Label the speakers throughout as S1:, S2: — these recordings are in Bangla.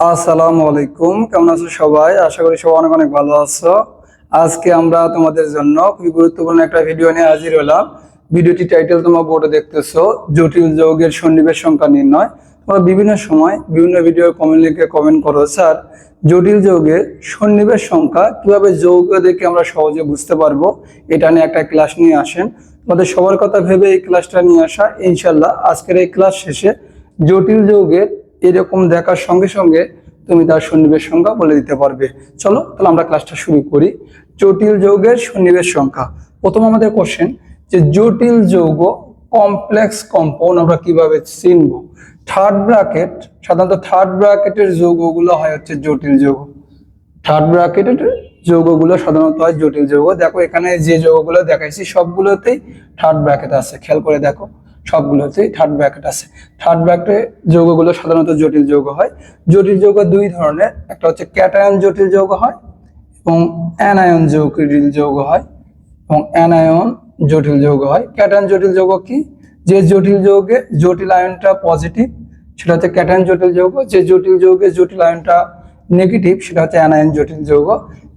S1: আসসালামু আলাইকুম, কেমন আছো সবাই? আশা করি সবাই অনেক অনেক ভালো আছো। আজকে আমরা তোমাদের জন্য খুবই গুরুত্বপূর্ণ একটা ভিডিও নিয়ে হাজির হলাম। ভিডিওটি টাইটেল তোমরা বোর্ডে দেখতেছো, জটিল যৌগের সন্নিবেশ সংখ্যা নির্ণয়। তোমরা বিভিন্ন সময় বিভিন্ন ভিডিও কমেন্ট লিখে কমেন্ট করো, স্যার। জটিল যৌগের সন্নিবেশ সংখ্যা কীভাবে যৌগদেরকে আমরা সহজে বুঝতে পারব, এটা নিয়ে একটা ক্লাস নিয়ে আসেন। তোমাদের সবার কথা ভেবে এই ক্লাসটা নিয়ে আসা। ইনশাল্লাহ আজকের এই ক্লাস শেষে জটিল যৌগের এরকম দেখার সঙ্গে সঙ্গে তুমি তার সন্নিবেশ সংখ্যা বলে দিতে পারবে। চলো, তাহলে আমরা ক্লাসটা শুরু করি। জটিল যৌগের সন্নিবেশ সংখ্যা। প্রথম আমাদের কোশ্চেন যে জটিল যৌগ কমপ্লেক্স কম্পাউন্ড আমরা কীভাবে চিনব? থার্ড ব্র্যাকেট সাধারণত থার্ড ব্র্যাকেটের যৌগগুলো হয় হচ্ছে জটিল যৌগ। থার্ড ব্র্যাকেটের যৌগগুলো সাধারণত হয় জটিল যৌগ। দেখো, এখানে যে যৌগগুলো দেখাইছি, সবগুলোতেই থার্ড ব্র্যাকেট আছে। খেয়াল করে দেখো। সবগুলোতেই থার্ড ব্র্যাকেট আছে। থার্ড ব্র্যাকেটে যৌগগুলো সাধারণত জটিল যৌগ হয়। জটিল যৌগ দুই ধরনের, একটা হচ্ছে ক্যাটায়ন জটিল যৌগ হয় এবং অ্যানায়ন জটিল যৌগ হয় এবং অ্যানায়ন জটিল যৌগ হয়। ক্যাটায়ন জটিল যৌগ কি? যে জটিল যৌগে জটিল আয়নটা পজিটিভ সেটা হচ্ছে ক্যাটায়ন জটিল যৌগ। যে জটিল যৌগে জটিল আয়নটা নেগেটিভ সেটা হচ্ছে অ্যানায়ন জটিল যৌগ।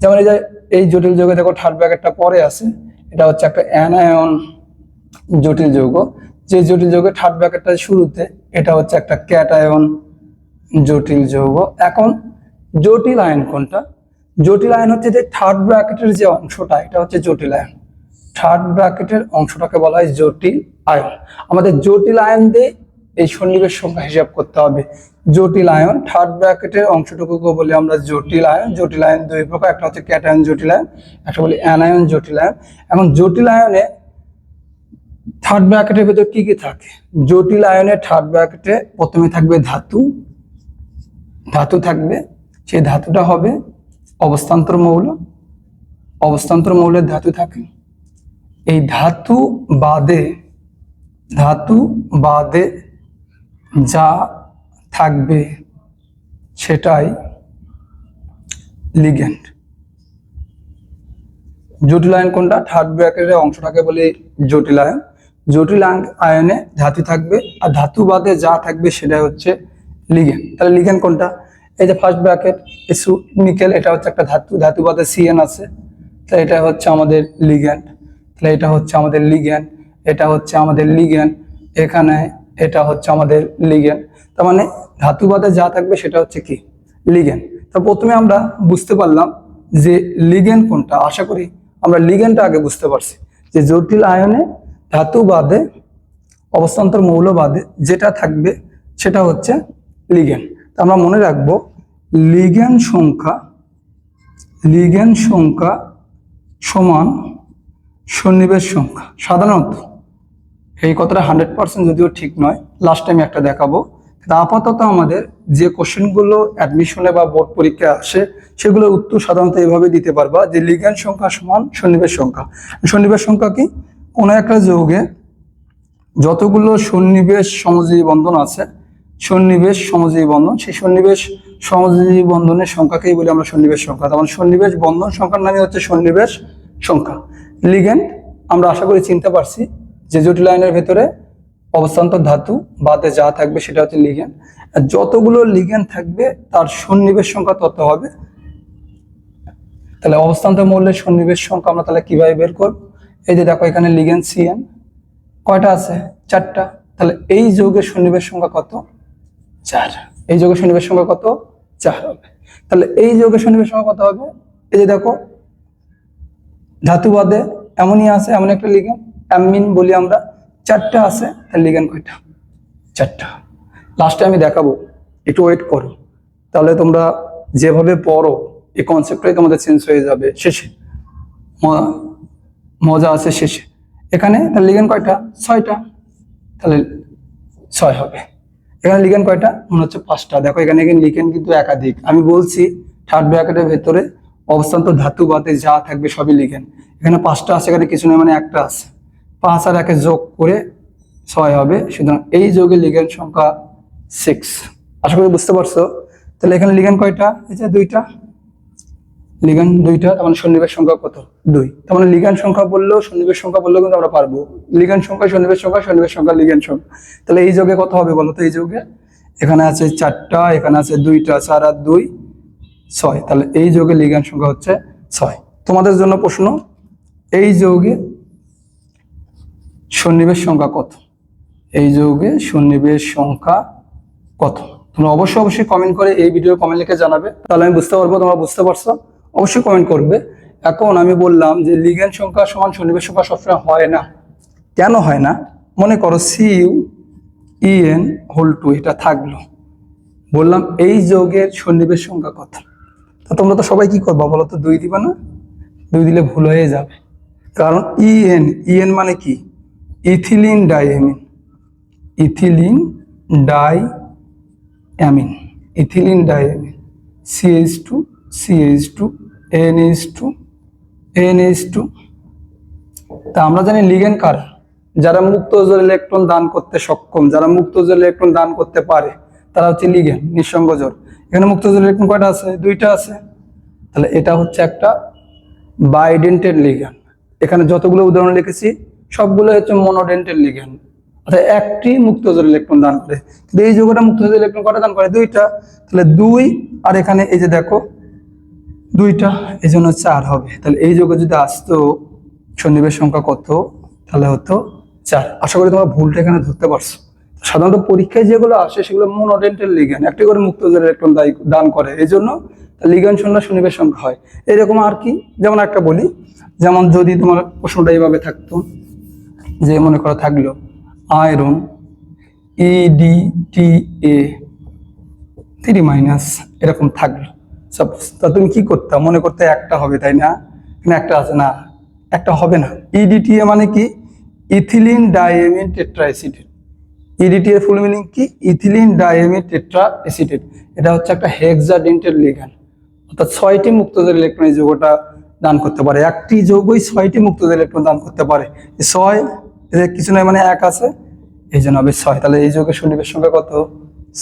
S1: যেমন এই যে, এই জটিল যৌগে দেখো থার্ড ব্র্যাকেটটা পরে আছে। এটা হচ্ছে একটা অ্যানায়ন জটিল যৌগ। যে জটিল যৌগের থার্ড ব্র্যাকেটটা শুরুতে, এটা হচ্ছে একটা ক্যাটায়ন জটিল যৌগ। এখন জটিল আয়ন কোনটা? জটিল আয়ন হচ্ছে যে থার্ড ব্র্যাকেটের যে অংশটা, এটা হচ্ছে জটিল আয়ন। থার্ড ব্র্যাকেটের অংশটাকে বলা হয় জটিল আয়ন। আমাদের জটিল আয়ন দিয়ে এই সন্নিবেশ সংখ্যা হিসাব করতে হবে। জটিল আয়ন থার্ড ব্র্যাকেটের অংশটুকুকে বলি আমরা জটিল আয়ন। জটিল আয়ন দুই প্রকার, একটা হচ্ছে ক্যাটায়ন জটিল আয়ন, একটা বলি অ্যানায়ন জটিল আয়ন। এখন জটিল আয়নে থার্ড ব্র্যাকেটের ভেতর কি কি থাকে? জটিল আয়নের থার্ড ব্র্যাকেটে প্রথমে থাকবে ধাতু। ধাতু থাকবে সেই ধাতুটা হবে অবস্থান্তর মৌল। অবস্থান্তর মৌলের ধাতু থাকে। এই ধাতু বাদে ধাতু বাদে যা থাকবে সেটাই লিগেন্ড। জটিল আয়ন কোনটা? থার্ড ব্র্যাকেটের অংশটাকে বলে জটিল আয়ন। জটিল আয়ন- ধাতু থাকবে, আর ধাতু বাদে যা থাকবে সেটা হচ্ছে লিগেন তাহলে লিগেন কোনটা? এই যে ফার্স্ট ব্র্যাকেট এসু নিকেল এটা হচ্ছে একটা ধাতু ধাতু বাদে সিএন আছে, তাহলে এটা হচ্ছে আমাদের লিগ্যান্ড তাহলে এটা হচ্ছে আমাদের লিগ্যান্ড এটা হচ্ছে আমাদের লিগ্যান্ড এখানে এটা হচ্ছে আমাদের লিগ্যান্ড তার মানে ধাতু বাদে যা থাকবে সেটা হচ্ছে কি? লিগ্যান্ড তো প্রথমে আমরা বুঝতে পারলাম যে লিগ্যান্ড কোনটা। আশা করি আমরা লিগ্যান্ডটা আগে বুঝতে পারছি। যে জটিল আয়নে ধাতু বাদে অবস্থান্তর মৌল বাদে যেটা থাকবে সেটা হচ্ছে লিগ্যান্ড তা আমরা মনে রাখব লিগ্যান্ড সংখ্যা লিগ্যান্ড সংখ্যা সমান সন্নিবেশ সংখ্যা। সাধারণত এই কথাটা হান্ড্রেড পার্সেন্ট যদিও ঠিক নয় লাস্ট টাইম একটা দেখাবো। আপাতত আমাদের যে কোশ্চেনগুলো অ্যাডমিশনে বা বোর্ড পরীক্ষায় আসে, সেগুলোর উত্তর সাধারণত এইভাবে দিতে পারবা যে লিগ্যান্ড সংখ্যা সমান সন্নিবেশ সংখ্যা। সন্নিবেশ সংখ্যা কি? কোনো একটা যৌগে যতগুলো সন্নিবেশ সমজীবী বন্ধন আছে, সন্নিবেশ সমজীবী বন্ধন, সেই সন্নিবেশ সমজীবী বন্ধনের সংখ্যাকেই বলি আমরা সন্নিবেশ সংখ্যা। তখন সন্নিবেশ বন্ধন সংখ্যার নামই হচ্ছে সন্নিবেশ সংখ্যা। লিগেন্ড, আমরা আশা করি চিনতে পারছি যে জটিল লাইনের ভেতরে অবস্থান্তর ধাতু বাদে যা থাকবে সেটা হচ্ছে লিগেন যতগুলো লিগেন থাকবে, তার সন্নিবেশ সংখ্যা তত হবে। তাহলে অবস্থান্তর মৌলের সন্নিবেশ সংখ্যা আমরা তাহলে কীভাবে বের করব? এই যে দেখো, এখানে লিগেন্ড সিএন কয়টা আছে? চারটা। তাহলে এই যৌগের সন্নিবেশ সংখ্যা কত? চার। এই যৌগের সন্নিবেশ সংখ্যা কত? চার হবে। তাহলে এই যৌগের সন্নিবেশ সংখ্যা কত হবে? এই যে দেখো, ধাতুবাদে এমনই আছে, এমন একটা লিগেন অ্যামিন বলি আমরা। চারটা আছে তার লিগেন কয়টা? চারটা। লাস্টে আমি দেখাবো। একটু ওয়েট করো। তাহলে তোমরা যেভাবে পড়ো, এই কনসেপ্টটাই তোমাদের চেঞ্জ হয়ে যাবে শেষে। মজা আছে শেষে। এখানে তাহলে লিগেন কয়টা? ছয়টা। তাহলে ছয় হবে। এখানে লিগেন কয়টা? মনে হচ্ছে পাঁচটা। দেখো, এখানে এখানে লিগেন কিন্তু একাধিক। আমি বলছি, থার্ড ব্র্যাকেটের ভেতরে অবস্থান্তর ধাতু বাদে যা থাকবে সবই লিগেন এখানে পাঁচটা আছে, এখানে কিছু নেই মানে একটা আছে। পাঁচ আর একে যোগ করে ছয় হবে। সুতরাং এই যোগে লিগেন সংখ্যা সিক্স আশা করি বুঝতে পারছ। তাহলে এখানে লিগেন কয়টা? এই যে দুইটা। লিগান দুইটা, তার মানে সন্নিবেশ সংখ্যা কত? দুই। তার মানে লিগান সংখ্যা বললেও সন্নিবেশ সংখ্যা বললেও কিন্তু আমরা পারব। লিগান সংখ্যা, সন্নিবেশ সংখ্যা সন্নিবেশ সংখ্যা, লিগান সংখ্যা। তাহলে এই যোগে কত হবে বলো তো? এই যোগে? এখানে আছে চারটা, এখানে আছে দুইটা, চার আর দুই, ছয়। তাহলে এই যোগে লিগ্যান্ড সংখ্যা হচ্ছে ছয়। তোমাদের জন্য প্রশ্ন, এই যৌগে সন্নিবেশ সংখ্যা কত? এই যৌগে সন্নিবেশ সংখ্যা কত? তোমরা অবশ্যই অবশ্যই কমেন্ট করে এই ভিডিও কমেন্ট লিখে জানাবে। তাহলে আমি বুঝতে পারব, তোমরা বুঝতে পারছ। অবশ্যই কমেন্ট করবে। এখন আমি বললাম যে লিগ্যান্ড সংখ্যা সমান সন্নিবেশ সংখ্যা সবসময় হয় না। কেন হয় না? মনে করো C U EN whole two এটা থাকল। বললাম এই যৌগের সন্নিবেশ সংখ্যা কত তা তোমরা তো সবাই কি করবা বলো তো? দুই দিবা না? দুই দিলে ভুল হয়ে যাবে। কারণ ইএন ইএন মানে কি? Ethylene diamine ethylene diamine. Ethylene diamine CH two CH two NH two NH two. তা আমরা জানি লিগেন কার, যারা মুক্ত জল ইলেকট্রন দান করতে সক্ষম, যারা মুক্ত জল ইলেকট্রন দান করতে পারে, তারা হচ্ছে লিগেন নিঃসঙ্গ জল এখানে মুক্ত জল ইলেকট্রন কয়টা আছে? দুইটা আছে। তাহলে এটা হচ্ছে একটা বাইডেন্টেড লিগেন এখানে যতগুলো উদাহরণ লিখেছি, সবগুলো হচ্ছে মনোডেন্টেড লিগেন অর্থাৎ একটি মুক্ত জল ইলেকট্রন দান করে। কিন্তু এই যৌগটা মুক্ত জল ইলেকট্রন কটা দান করে? দুইটা। তাহলে দুই, আর এখানে এই যে দেখো দুইটা এই জন্য চার হবে। তাহলে এই যৌগে যদি আসতো, সন্নিবেশ সংখ্যা কত? তাহলে হতো চার। আশা করি তোমরা ভুলটা এখানে ধরতে পারছ। সাধারণত পরীক্ষায় যেগুলো আসে, সেগুলো মনোডেন্টাল লিগ্যান একটি করে মুক্ত ইলেকট্রন দান করে। এই জন্য লিগ্যান সংখ্যা সন্নিবেশ সংখ্যা হয়। এরকম আর কি? যেমন একটা বলি, যেমন যদি তোমার প্রশ্নটা এইভাবে থাকতো, যে মনে করো থাকল iron E D T A three minus এরকম থাকল। সাপোজ তা তুমি কি করতে? মনে করতে একটা হবে, তাই না? একটা আছে, না, একটা হবে না। ইডিটিএ মানে কি? Ethylene diamine tetraacetate EDTA এর ফুল মিনিং কি? ইথিলিন ডাইএমিন টেট্রা অ্যাসিডেট এটা হচ্ছে একটা হেক্সাডেন্টের লিগান অর্থাৎ ছয়টি মুক্তদের ইলেকট্রন এই যৌগটা দান করতে পারে। একটি যৌগই ছয়টি মুক্তদের ইলেকট্রন দান করতে পারে। ছয়, এদের কিছু নয় মানে এক আছে। এই জন্য হবে ছয়। তাহলে এই যৌগের সন্নিবেশ সংখ্যা কত?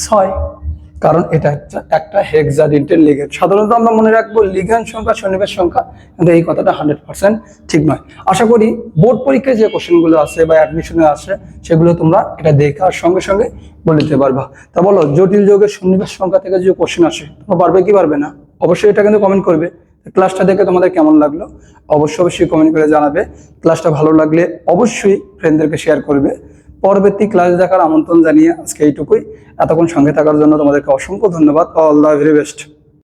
S1: ছয়। কারণ এটা একটা হেক্সাডেন্টের লিগেন্ড সাধারণত আমরা মনে রাখব লিগেন্ড সংখ্যা সন্নিবেশ সংখ্যা, কিন্তু এই কথাটা হান্ড্রেড পার্সেন্ট ঠিক নয়। আশা করি বোর্ড পরীক্ষায় যে কোশ্চেনগুলো আছে বা অ্যাডমিশনে আসে সেগুলো তোমরা এটা দেখার সঙ্গে সঙ্গে বলে দিতে পারবা। তা বলো, জটিল যোগের সন্নিবেশ সংখ্যা থেকে যে কোশ্চেন আসে, তোমরা পারবে কি পারবে না? অবশ্যই এটা কিন্তু কমেন্ট করবে। ক্লাসটা দেখে তোমাদের কেমন লাগল? অবশ্যই অবশ্যই কমেন্ট করে জানাবে। ক্লাসটা ভালো লাগলে অবশ্যই ফ্রেন্ডদেরকে শেয়ার করবে। পরবর্তী ক্লাস দেখার আমন্ত্রণ জানিয়ে আজকে এইটুকুই। এতক্ষণ সঙ্গে থাকার জন্য তোমাদেরকে অসংখ্য ধন্যবাদ। All the very best